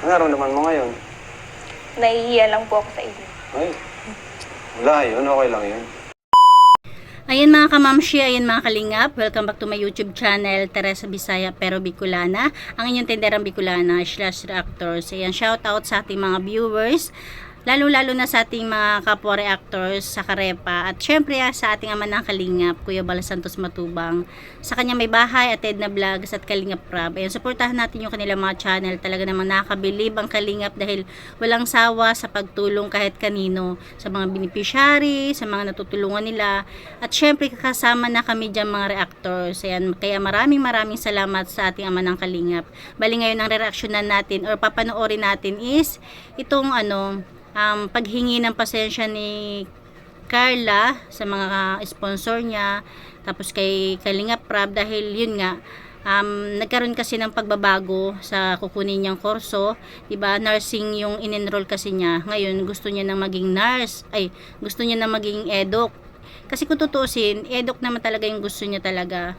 Ano naramdaman mo ngayon? Nahihiya lang po ako sa inyo. Ay, wala yun. Okay lang yun. Ayan mga kamamshi, ayan mga kalingap, welcome back to my YouTube channel, Teresa Bisaya Pero Bicolana, ang inyong tenderang Bicolana slash reactors. Ayan, shout out sa ating mga viewers, lalo-lalo na sa ating mga kapwa reactors sa Karepa, at syempre ah, sa ating ama ng kalingap, Kuya Bala Santos Matubang, sa kanya may bahay, at Edna Vlogs at Kalingap Rab. Ayan, supportahan natin yung kanilang mga channel, talaga namang nakakabilib ang kalingap dahil walang sawa sa pagtulong kahit kanino, sa mga beneficiary, sa mga natutulungan nila, at syempre kasama na kami dyan mga reactors. Ayan, kaya maraming maraming salamat sa ating ama ng kalingap. Bali ngayon ang reaksyonan natin or papanoorin natin is itong ano, um, paghingi ng pasensya ni Carla sa mga sponsor niya tapos kay Kalingap Prab dahil yun nga um, nagkaroon kasi ng pagbabago sa kukunin niyang kurso 'di ba nursing yung in-enroll kasi niya. Ngayon gusto niya nang maging nurse ay gusto niya na maging edok kasi kung tutuusin edok naman talaga yung gusto niya talaga.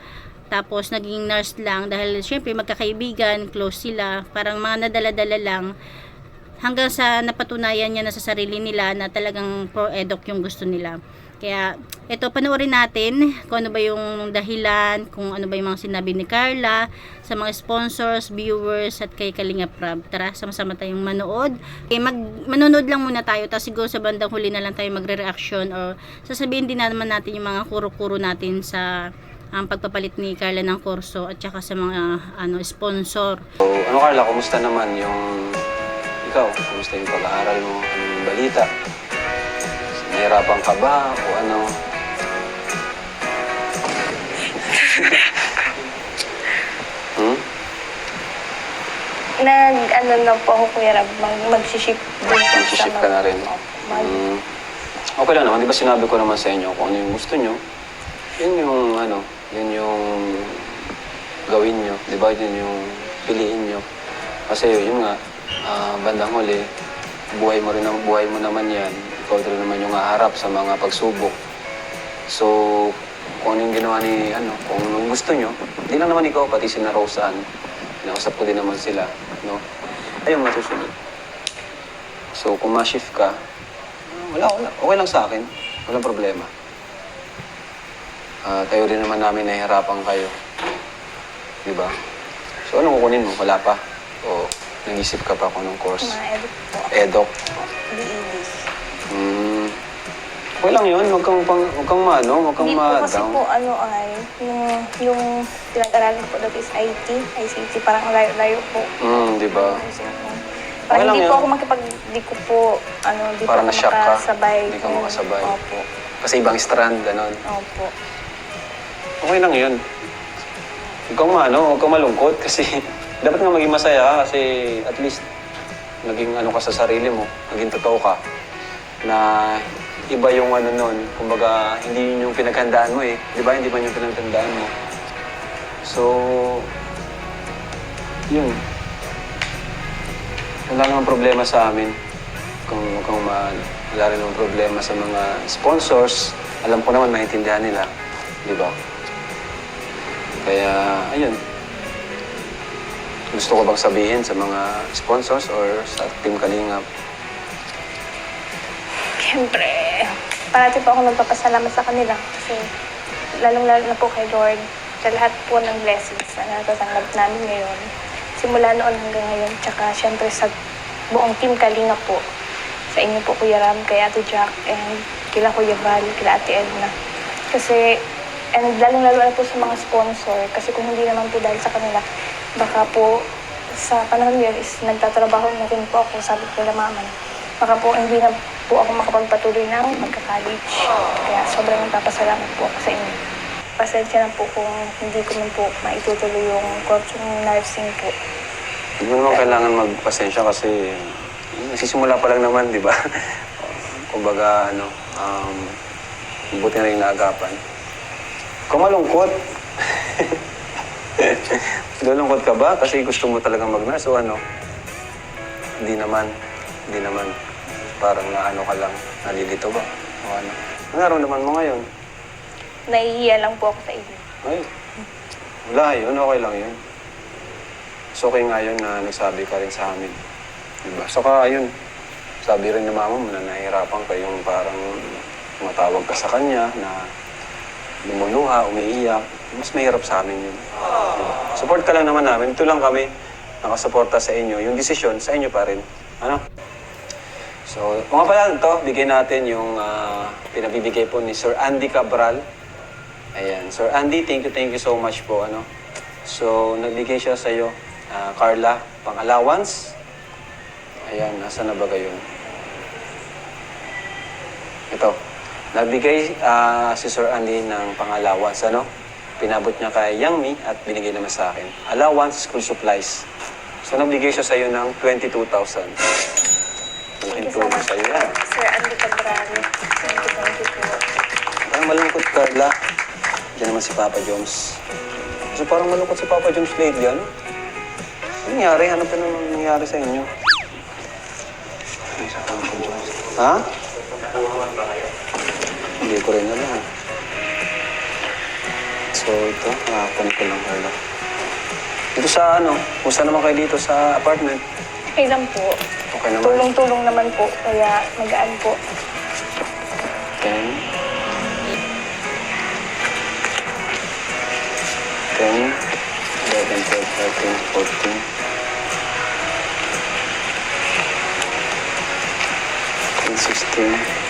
Tapos naging nurse lang dahil syempre magkakaibigan close sila. Parang mga nadala-dala lang hanggang sa napatunayan niya na sa sarili nila na talagang pro-edok yung gusto nila. Kaya, ito, panoorin natin kung ano ba yung dahilan, kung ano ba yung mga sinabi ni Carla, sa mga sponsors, viewers, at kay Kalinga Prab. Tara, sama-sama tayong manood. Okay, mag, manonood lang muna tayo, tapos siguro sa bandang huli na lang tayo magre-reaction or sasabihin din naman natin yung mga kuro-kuro natin sa ang pagpapalit ni Carla ng kurso at saka sa mga ano sponsor. So, ano Carla, kumusta naman yung... Ikaw, kumusta yung pag-aaral mo? Ano yung balita? Nahirapan ka ba? O ano? hmm? Nag, ano na po ako, Kuya Rab, mag, mag-ship din po Mag-ship ka na rin. Mag, Hmm. Okay lang naman. Di ba sinabi ko naman sa inyo kung ano yung gusto nyo? Yun yung ano, yun yung gawin nyo. Di ba? Yun yung piliin nyo. Kasi yun nga, ah, bandang huli, buhay mo rin ang buhay mo naman yan. Ikaw rin naman yung haharap sa mga pagsubok. So, kung ano yung ginawa ni, ano, kung anong gusto nyo, hindi lang naman ikaw, pati si na Roseanne. Nausap ko din naman sila, no? Ayun, masusunod. So, kung ma-shift ka, wala, wala. Okay lang sa akin. Walang problema. Ah, tayo rin naman namin nahihirapan kayo. Di ba? So, anong kukunin mo? Wala pa? Nag-isip ka pa kung anong course? mga edit po. Edok. DED. Hmm. Okay lang yun. Huwag kang, pang, huwag kang maano, huwag kang Hindi po kasi ma-down. po ano ay, yung, yung pinag-aralan po dati is IT, ICT, parang layo-layo po. Hmm, di ba? Kasi, ano, Okay Parang lang hindi yun. po ako makipag, di ko po, ano, di Parang po ako na-shock ka. makasabay. Hindi ka makasabay. Opo. Kasi ibang strand, ganon. Opo. Okay lang yun. Huwag kang maano, huwag kang malungkot kasi dapat nga maging masaya ka kasi at least naging ano ka sa sarili mo, naging totoo ka na iba yung ano nun, kumbaga hindi yun yung pinaghandaan mo eh. Di ba? Hindi man yung pinaghandaan mo. So, yun. Wala namang problema sa amin. Kung, kung ma, wala rin namang problema sa mga sponsors, alam ko naman maintindihan nila. Di ba? Kaya, ayun. Gusto ko bang sabihin sa mga sponsors or sa Team Kalingap? Siyempre, parati po ako nagpapasalamat sa kanila kasi lalong-lalo na po kay Lord sa lahat po ng blessings na natatanggap namin ngayon. Simula noon hanggang ngayon, tsaka siyempre sa buong team Kalinga po. Sa inyo po, Kuya Ram, kay Ate Jack, and kila Kuya Val, kila Ate Edna. Kasi, and lalong-lalo na po sa mga sponsor, kasi kung hindi naman po dahil sa kanila, baka po sa panahon ngayon is nagtatrabaho na rin po ako, sabi ko kila mama. Baka po hindi na po ako makapagpatuloy ng magka-college. Kaya sobrang nagpapasalamat po ako sa inyo. Pasensya na po kung hindi ko man po maitutuloy yung course ng nursing po. Hindi mo naman kailangan magpasensya kasi nagsisimula pa lang naman, di ba? Kumbaga, ano, um, buti na rin naagapan. Kung malungkot, Nalungkot ka ba? Kasi gusto mo talagang mag-nurse o ano? Hindi naman. Hindi naman. Parang naano ka lang. Nalilito ba? O ano? Ano naramdaman mo ngayon? Nahihiya lang po ako sa inyo. Ay, wala yun. Okay lang yun. So, okay nga yun na nagsabi ka rin sa amin. Diba? Saka, ayun, sabi rin ni mama mo na nahihirapan ka yung parang matawag ka sa kanya na lumuluha, umiiyak. Mas mahirap sa amin yun. Support ka lang naman namin. Ito lang kami nakasuporta sa inyo. Yung desisyon, sa inyo pa rin. Ano? So, mga pala ito, bigyan natin yung ah, pinabibigay po ni Sir Andy Cabral. Ayan. Sir Andy, thank you, thank you so much po. Ano? So, nagbigay siya sa iyo, ah, Carla, pang allowance. Ayan, nasa na ba kayo? Ito. Nagbigay ah, si Sir Andy ng pang-allowance, ano? Pinabot niya kay Yang Mi at binigay naman sa akin. Allowance, school supplies. So, nagbigay siya sa iyo ng 22,000. Malaking Thank you so tulong much sa iyo po, yan. Sir Andy Cabral. Thank you, thank you po. Parang malungkot, Carla. Diyan naman si Papa Jones. So parang malungkot si Papa Jones lately, ano? Ano nangyari? Ano pa naman nangyari sa inyo? Ha? Hindi ko rin alam. So ito, nakakunin ko lang, Carla. Dito sa ano, kung saan naman kayo dito sa apartment? Okay lang po. Okay naman. Tulong-tulong naman po, kaya magaan po. 10. 10, 11, 12, 13, 14. 15,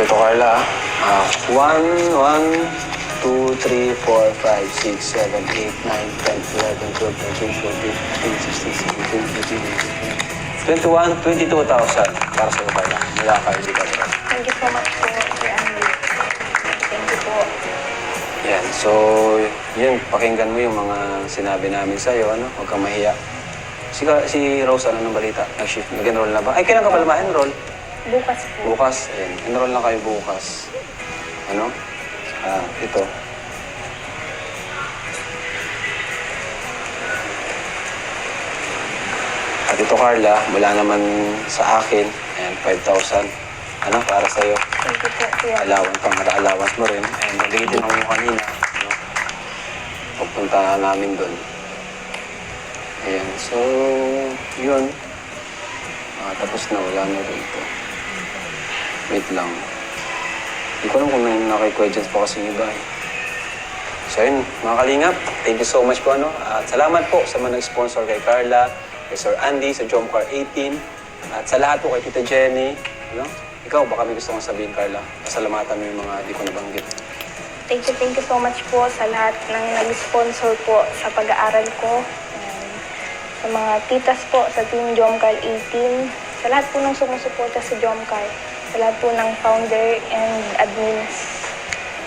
16. So ito Carla, ah, 1, 1, 2, 3, 4, 5, 6, 7, 8, 9, 10, 11, 12, 13, 14, 15, 16, 17, 18, 19, 20, 21, 22,000 para sa iyo Carla. Mula kay Liga Thank you so much po, Sir Andy. Thank you po. Yan, so yun, pakinggan mo yung mga sinabi namin sa iyo, ano? Huwag kang mahiya. Si, si Rose, ano ng balita? Nag-shift, nag-enroll na ba? Ay, kailan ka pala ma-enroll? Bukas po. Bukas, ayan. Enroll na kayo bukas. Ano? Ah, ito. At ito, Carla, mula naman sa akin, ayan, 5,000. Ano, para sa'yo. Thank you po, Kuya. Allowance, pang allowance mo rin. And nabigay din ako kanina. No? Pagpunta namin doon. Ayan, so, yun. Ah, tapos na, wala na dito. Wait lang. Hindi ko alam kung may naki-questions pa kasi yung iba eh. So yun, mga kalingap, thank you so much po. Ano? At salamat po sa mga nag-sponsor kay Carla, kay Sir Andy, sa Jomcar 18, at sa lahat po kay Tita Jenny. Ano? Ikaw, baka may gusto kong sabihin, Carla. Pasalamatan mo yung mga di ko nabanggit. Thank you, thank you so much po sa lahat ng nag-sponsor po sa pag-aaral ko. Sa mga titas po sa Team Jomcar 18, sa lahat po ng sumusuporta sa Jomcar, sa lahat po ng founder and admins,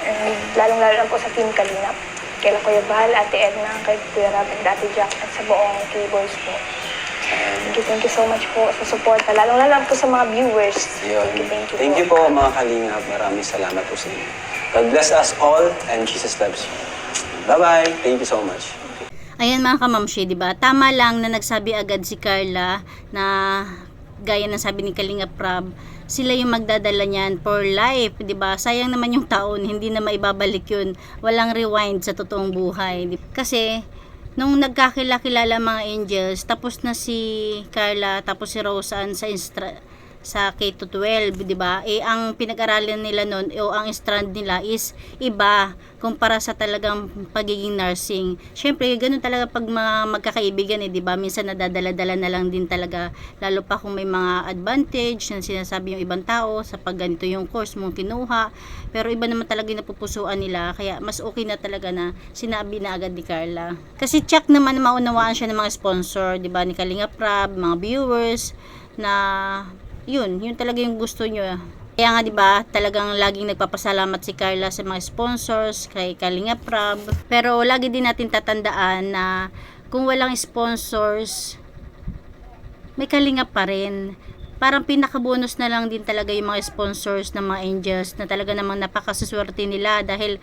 and lalong-lalo na po sa Team Kalinap, kay Kuya Bahal, Ate Edna, kay Kuya Rab, and Ate Jack, at sa buong K-Boys po. Thank you, thank you so much po sa suporta, lalong-lalo na po sa mga viewers. Yun. Thank you, thank you Thank po. you po, mga kalingap. Maraming salamat po sa inyo. God bless us all and Jesus loves you. Bye-bye. Thank you so much. Ayan mga kamamshi, di ba? Tama lang na nagsabi agad si Carla na gaya ng sabi ni Kalinga Prab, sila yung magdadala niyan for life, di ba? Sayang naman yung taon, hindi na maibabalik yun. Walang rewind sa totoong buhay. Di- Kasi, nung nagkakilala-kilala mga angels, tapos na si Carla, tapos si Roseanne sa instra- sa K-12, 'di ba? Eh ang pinag-aralan nila noon o ang strand nila is iba kumpara sa talagang pagiging nursing. Syempre, ganun talaga pag mga magkakaibigan eh, 'di ba? Minsan nadadala-dala na lang din talaga lalo pa kung may mga advantage na sinasabi yung ibang tao sa pag ganito yung course mong kinuha. Pero iba naman talaga yung napupusuan nila kaya mas okay na talaga na sinabi na agad ni Carla. Kasi check naman na maunawaan siya ng mga sponsor, 'di ba? Ni Kalinga Prab, mga viewers na yun, yun talaga yung gusto nyo. Kaya nga 'di ba, talagang laging nagpapasalamat si Carla sa mga sponsors, kay Kalinga Prab. Pero lagi din natin tatandaan na kung walang sponsors, may kalinga pa rin. Parang pinaka-bonus na lang din talaga yung mga sponsors ng mga angels na talaga namang napakaswerte nila dahil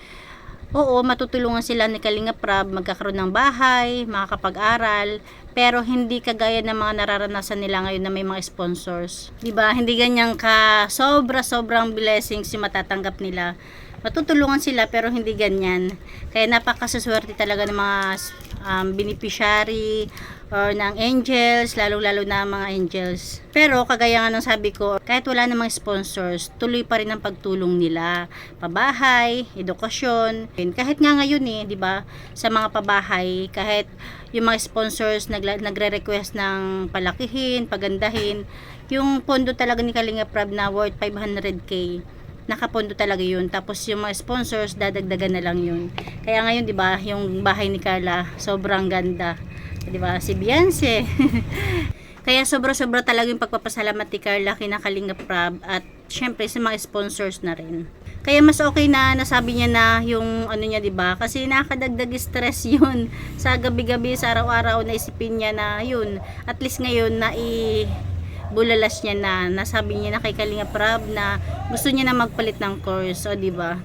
Oo, matutulungan sila ni Kalinga Prab, magkakaroon ng bahay, makakapag-aral, pero hindi kagaya ng mga nararanasan nila ngayon na may mga sponsors. 'Di ba? Hindi ganyan ka sobra-sobrang blessings yung matatanggap nila. matutulungan sila pero hindi ganyan. Kaya napakasaswerte talaga ng mga um, beneficiary or ng angels, lalo-lalo na mga angels. Pero kagaya nga ng sabi ko, kahit wala namang sponsors, tuloy pa rin ang pagtulong nila. Pabahay, edukasyon, kahit nga ngayon eh, 'di ba, sa mga pabahay, kahit yung mga sponsors nagre-request ng palakihin, pagandahin, yung pondo talaga ni Kalinga Prab na worth 500k nakapondo talaga yun. Tapos yung mga sponsors, dadagdagan na lang yun. Kaya ngayon, di ba, yung bahay ni Carla, sobrang ganda. Di ba, si Beyonce. Kaya sobra-sobra talaga yung pagpapasalamat ni Carla kina Kalinga Prab at syempre sa mga sponsors na rin. Kaya mas okay na nasabi niya na yung ano niya 'di ba? Kasi nakadagdag stress 'yun sa gabi-gabi sa araw-araw na isipin niya na yun. At least ngayon na i bulalas niya na nasabi niya na kay Kalinga Prab na gusto niya na magpalit ng course o di ba